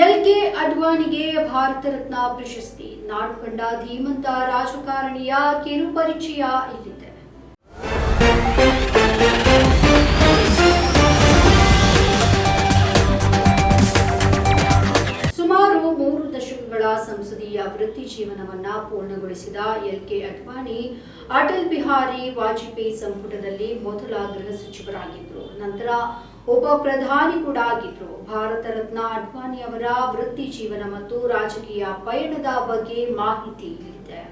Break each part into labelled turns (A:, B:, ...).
A: LK ಅಡ್ವಾಣಿಗೆ Bharat Ratna ಪ್ರಶಸ್ತಿ. ನಾಡು ಕಂಡ ಧೀಮಂತ ರಾಜಕಾರಣಿಯ ಕಿರುಪರಿಚಯ ಇಲ್ಲಿದೆ. ಸುಮಾರು ಮೂರು ದಶಕಗಳ ಸಂಸದೀಯ ವೃತ್ತಿ ಜೀವನವನ್ನ ಪೂರ್ಣಗೊಳಿಸಿದ ಎಲ್ಕೆ ಅಡ್ವಾಣಿ, ಅಟಲ್ ಬಿಹಾರಿ ವಾಜಪೇಯಿ ಸಂಪುಟದಲ್ಲಿ ಮೊದಲ ಗೃಹ ಸಚಿವರಾಗಿದ್ದರು. ನಂತರ ಒಬ್ಬ ಪ್ರಧಾನಿ ಕೂಡ ಆಗಿದ್ರು. ಭಾರತ ರತ್ನ ಅಡ್ವಾಣಿ ಅವರ ವೃತ್ತಿ ಜೀವನ ಮತ್ತು ರಾಜಕೀಯ ಪಯಣದ ಬಗ್ಗೆ ಮಾಹಿತಿ ಇಲ್ಲಿದೆ.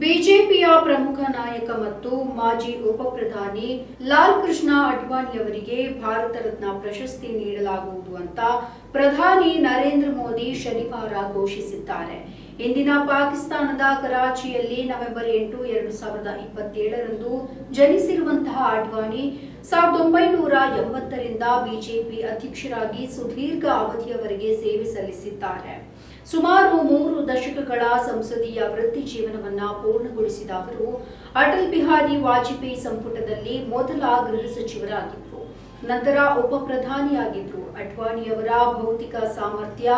A: ಬಿಜೆಪಿಯ ಪ್ರಮುಖ ನಾಯಕ ಮತ್ತು ಮಾಜಿ ಉಪ ಪ್ರಧಾನಿ ಲಾಲ್ ಕೃಷ್ಣ ಅಡ್ವಾಣಿ ಅವರಿಗೆ ಭಾರತ ರತ್ನ ಪ್ರಶಸ್ತಿ ನೀಡಲಾಗುವುದು ಅಂತ ಪ್ರಧಾನಿ ನರೇಂದ್ರ ಮೋದಿ ಶನಿವಾರ ಘೋಷಿಸಿದ್ದಾರೆ. ಇಂದಿನ ಪಾಕಿಸ್ತಾನದ ಕರಾಚಿಯಲ್ಲಿ ನವೆಂಬರ್ ಎಂಟು, ಎರಡು ಸಾವಿರದ ಇಪ್ಪತ್ತೇಳರಂದು ಜನಿಸಿರುವಂತಹ ಅಡ್ವಾಣಿ ಸಾವಿರದ ಒಂಬೈನೂರ ಎಂಬತ್ತರಿಂದ ಬಿಜೆಪಿ ಅಧ್ಯಕ್ಷರಾಗಿ ಸುದೀರ್ಘ ಅವಧಿಯವರೆಗೆ ಸೇವೆ ಸಲ್ಲಿಸಿದ್ದಾರೆ. ಸುಮಾರು ಮೂರು ದಶಕಗಳ ಸಂಸದೀಯ ವೃತ್ತಿ ಜೀವನವನ್ನ ಪೂರ್ಣಗೊಳಿಸಿದ ಅವರು, ಅಟಲ್ ಬಿಹಾರಿ ವಾಜಪೇಯಿ ಸಂಪುಟದಲ್ಲಿ ಮೊದಲ ಗೃಹ ಸಚಿವರಾಗಿದ್ದರು. ನಂತರ ಉಪ ಪ್ರಧಾನಿಯಾಗಿದ್ರು ಅಡ್ವಾಣಿಯವರ ಭೌತಿಕ ಸಾಮರ್ಥ್ಯ,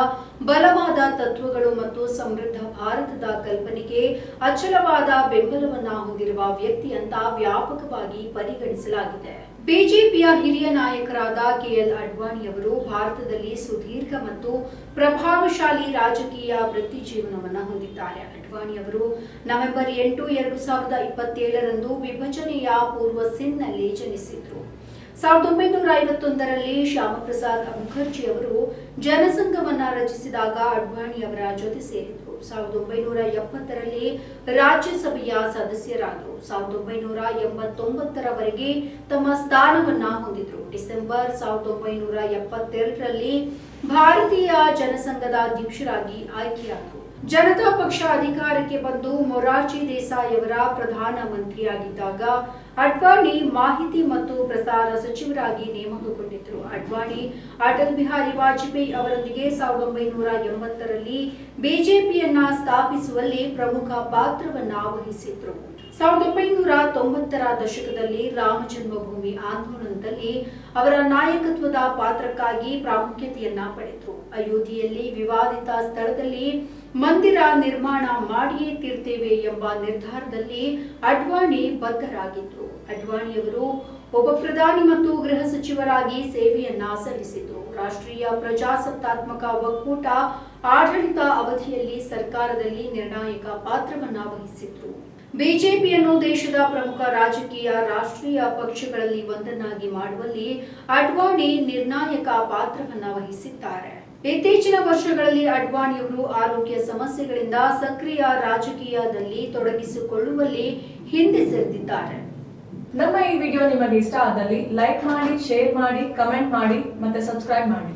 A: ಬಲವಾದ ತತ್ವಗಳು ಮತ್ತು ಸಮೃದ್ಧ ಭಾರತದ ಕಲ್ಪನೆಗೆ ಅಚಲವಾದ ಬೆಂಬಲವನ್ನ ಹೊಂದಿರುವ ವ್ಯಕ್ತಿ ಅಂತ ವ್ಯಾಪಕವಾಗಿ ಪರಿಗಣಿಸಲಾಗಿದೆ. ಬಿಜೆಪಿಯ ಹಿರಿಯ ನಾಯಕರಾದ ಕೆಎಲ್ ಅಡ್ವಾಣಿಯವರು ಭಾರತದಲ್ಲಿ ಸುದೀರ್ಘ ಮತ್ತು ಪ್ರಭಾವಶಾಲಿ ರಾಜಕೀಯ ವೃತ್ತಿ ಜೀವನವನ್ನು ಹೊಂದಿದ್ದಾರೆ. ಅಡ್ವಾಣಿಯವರು ನವೆಂಬರ್ ಎಂಟು, ಎರಡು ಸಾವಿರದ ಇಪ್ಪತ್ತೇಳರಂದು ವಿಭಜನೆಯ ಪೂರ್ವ ಸಿನ್ನಲ್ಲಿ ಜನಿಸಿದ್ರು. ಸಾವಿರದ ಒಂಬೈನೂರ ಐವತ್ತೊಂದರಲ್ಲಿ ಶ್ಯಾಮಪ್ರಸಾದ್ ಮುಖರ್ಜಿ ಅವರು ಜನಸಂಘವನ್ನ ರಚಿಸಿದಾಗ ಅಡ್ವಾಣಿ ಅವರ ಜೊತೆ ಸೇರಿದ್ರು. ಸಾವಿರದ ಒಂಬೈನೂರ ಎಪ್ಪತ್ತರಲ್ಲಿ ರಾಜ್ಯಸಭೆಯ ಸದಸ್ಯರಾದರು. ಸಾವಿರದ ಒಂಬೈನೂರ ಎಂಬತ್ತೊಂಬತ್ತರವರೆಗೆ ತಮ್ಮ ಸ್ಥಾನವನ್ನ ಹೊಂದಿದ್ರು. ಡಿಸೆಂಬರ್ ಸಾವಿರದ ಒಂಬೈನೂರ ಎಪ್ಪತ್ತೆರಡರಲ್ಲಿ ಭಾರತೀಯ ಜನಸಂಘದ ಅಧ್ಯಕ್ಷರಾಗಿ ಆಯ್ಕೆಯಾದರು. ಜನತಾ ಪಕ್ಷ ಅಧಿಕಾರಕ್ಕೆ ಬಂದು ಮೊರಾರ್ಜಿ ದೇಸಾಯಿ ಅವರ ಪ್ರಧಾನ ಮಂತ್ರಿಯಾಗಿದ್ದಾಗ ಅಡ್ವಾಣಿ ಮಾಹಿತಿ ಮತ್ತು ಪ್ರಸಾರ ಸಚಿವರಾಗಿ ನೇಮಕಗೊಂಡಿದ್ದರು. ಅಡ್ವಾಣಿ, ಅಟಲ್ ಬಿಹಾರಿ ವಾಜಪೇಯಿ ಅವರೊಂದಿಗೆ ಸಾವಿರದ ಒಂಬೈನೂರ ಎಂಬತ್ತರಲ್ಲಿ ಬಿಜೆಪಿಯನ್ನ ಸ್ಥಾಪಿಸುವಲ್ಲಿ ಪ್ರಮುಖ ಪಾತ್ರವನ್ನ ವಹಿಸಿದ್ರು. ಸಾವಿರದ ಒಂಬೈನೂರ ತೊಂಬತ್ತರ ದಶಕದಲ್ಲಿ ರಾಮ ಜನ್ಮಭೂಮಿ ಆಂದೋಲನದಲ್ಲಿ ಅವರ ನಾಯಕತ್ವದ ಪಾತ್ರಕ್ಕಾಗಿ ಪ್ರಾಮುಖ್ಯತೆಯನ್ನ ಪಡೆದರು. ಅಯೋಧ್ಯೆಯಲ್ಲಿ ವಿವಾದಿತ ಸ್ಥಳದಲ್ಲಿ ಮಂದಿರ ನಿರ್ಮಾಣ ಮಾಡಿಯೇ ತೀರ್ತೇವೆ ಎಂಬ ನಿರ್ಧಾರದಲ್ಲಿ ಅಡ್ವಾಣಿ ಬದ್ಧರಾಗಿದ್ರು. ಅಡ್ವಾಣಿಯವರು ಒಬ್ಬ ಪ್ರಧಾನಿ ಮತ್ತು ಗೃಹ ಸಚಿವರಾಗಿ ಸೇವೆಯನ್ನ ಸಲ್ಲಿಸಿದ್ರು. ರಾಷ್ಟ್ರೀಯ ಪ್ರಜಾಸತ್ತಾತ್ಮಕ ಒಕ್ಕೂಟ ಆಡಳಿತ ಅವಧಿಯಲ್ಲಿ ಸರ್ಕಾರದಲ್ಲಿ ನಿರ್ಣಾಯಕ ಪಾತ್ರವನ್ನ ವಹಿಸಿದ್ರು. ಬಿಜೆಪಿಯನ್ನು ದೇಶದ ಪ್ರಮುಖ ರಾಜಕೀಯ ರಾಷ್ಟ್ರೀಯ ಪಕ್ಷಗಳಲ್ಲಿ ಒಂದನ್ನಾಗಿ ಮಾಡುವಲ್ಲಿ ಅಡ್ವಾಣಿ ನಿರ್ಣಾಯಕ ಪಾತ್ರವನ್ನ ವಹಿಸಿದ್ದಾರೆ. ಇತ್ತೀಚಿನ ವರ್ಷಗಳಲ್ಲಿ ಅಡ್ವಾಣಿಯವರು ಆರೋಗ್ಯ ಸಮಸ್ಯೆಗಳಿಂದ ಸಕ್ರಿಯ ರಾಜಕೀಯದಲ್ಲಿ ತೊಡಗಿಸಿಕೊಳ್ಳುವಲ್ಲಿ ಹಿಂದೆ ಸರಿದಿದ್ದಾರೆ.
B: ನಮ್ಮ ಈ ವಿಡಿಯೋ ನಿಮಗೆ ಇಷ್ಟ ಆದಲ್ಲಿ ಲೈಕ್ ಮಾಡಿ, ಶೇರ್ ಮಾಡಿ, ಕಮೆಂಟ್ ಮಾಡಿ ಮತ್ತೆ ಸಬ್ಸ್ಕ್ರೈಬ್ ಮಾಡಿ.